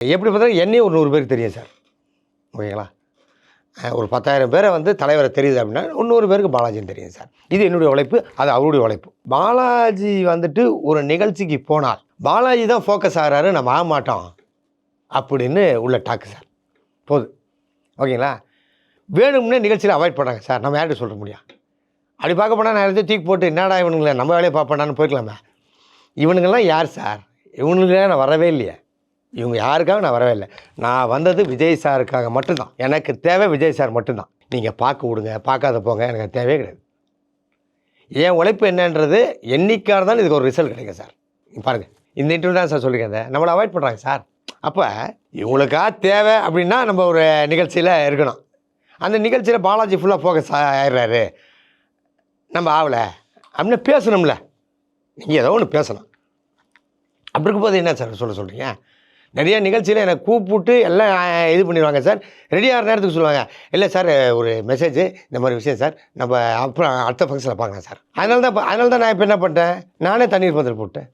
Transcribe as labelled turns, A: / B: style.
A: எப்படி பார்த்தாலும் என்னையும் ஒரு நூறு பேருக்கு தெரியும் சார். ஓகேங்களா? ஒரு பத்தாயிரம் பேரை வந்து தலைவரை தெரியுது அப்படின்னா இன்னொரு பேருக்கு பாலாஜின்னு தெரியும் சார். இது என்னுடைய உழைப்பு அது அவருடைய உழைப்பு. பாலாஜி வந்துட்டு ஒரு நிகழ்ச்சிக்கு போனால் பாலாஜி தான் ஃபோக்கஸ் ஆகிறாரு நம்ம ஆக மாட்டோம் அப்படின்னு உள்ள டாக்கு சார். போது. ஓகேங்களா? வேணும்னே நிகழ்ச்சியில் அவாய்ட் பண்ணுறாங்க சார். நம்ம யார்கிட்ட சொல்ல முடியும்? அப்படி பார்க்க போனால் நான் எடுத்து தூக்கி போட்டு என்னடா இவனுங்களே நம்ம வேலையை பார்ப்பேன்டான்னு போய்க்கலாமே இவனுங்கெல்லாம் யார் சார்? இவனுங்களே நான் வரவே இல்லையே. இவங்க யாருக்காக நான் வரவே இல்லை. நான் வந்தது விஜய் சாருக்காக மட்டும்தான். எனக்கு தேவை விஜய் சார் மட்டும்தான். நீங்கள் பார்க்க விடுங்க பார்க்காத போங்க எனக்கு தேவையே கிடையாது. என் உழைப்பு என்னன்றது என்னைக்காக தான் இதுக்கு ஒரு ரிசல்ட் கிடைக்கும் சார். பாருங்கள் இந்த இன்டர்வியூ தான் சார் சொல்லியிருக்கேன் நம்மளை அவாய்ட் பண்ணுறாங்க சார். அப்போ இவங்களுக்கா தேவை அப்படின்னா நம்ம ஒரு நிகழ்ச்சியில் இருக்கணும். அந்த நிகழ்ச்சியில் பாலாஜி ஃபுல்லாக ஃபோக்கஸ் ஆயிடுறாரு. நம்ம ஆகலை அப்படின்னு பேசணும்ல. நீங்கள் ஏதோ ஒன்று பேசணும். அப்படி இருக்கும்போது என்ன சார் சொல்ல சொல்கிறீங்க நிறைய நிகழ்ச்சியில் என்னை கூப்பிட்டு எல்லாம் இது பண்ணிடுவாங்க சார். ரெடியாகிற நேரத்துக்கு சொல்லுவாங்க இல்லை சார் ஒரு மெசேஜ் இந்த மாதிரி விஷயம் சார். நம்ம அப்புறம் அடுத்த ஃபங்க்ஷனில் பார்க்கலாம் சார். அதனால தான் அதனால தான் நான் இப்போ என்ன பண்ணிட்டேன்? நானே தண்ணீர் பந்தல் போட்டேன்.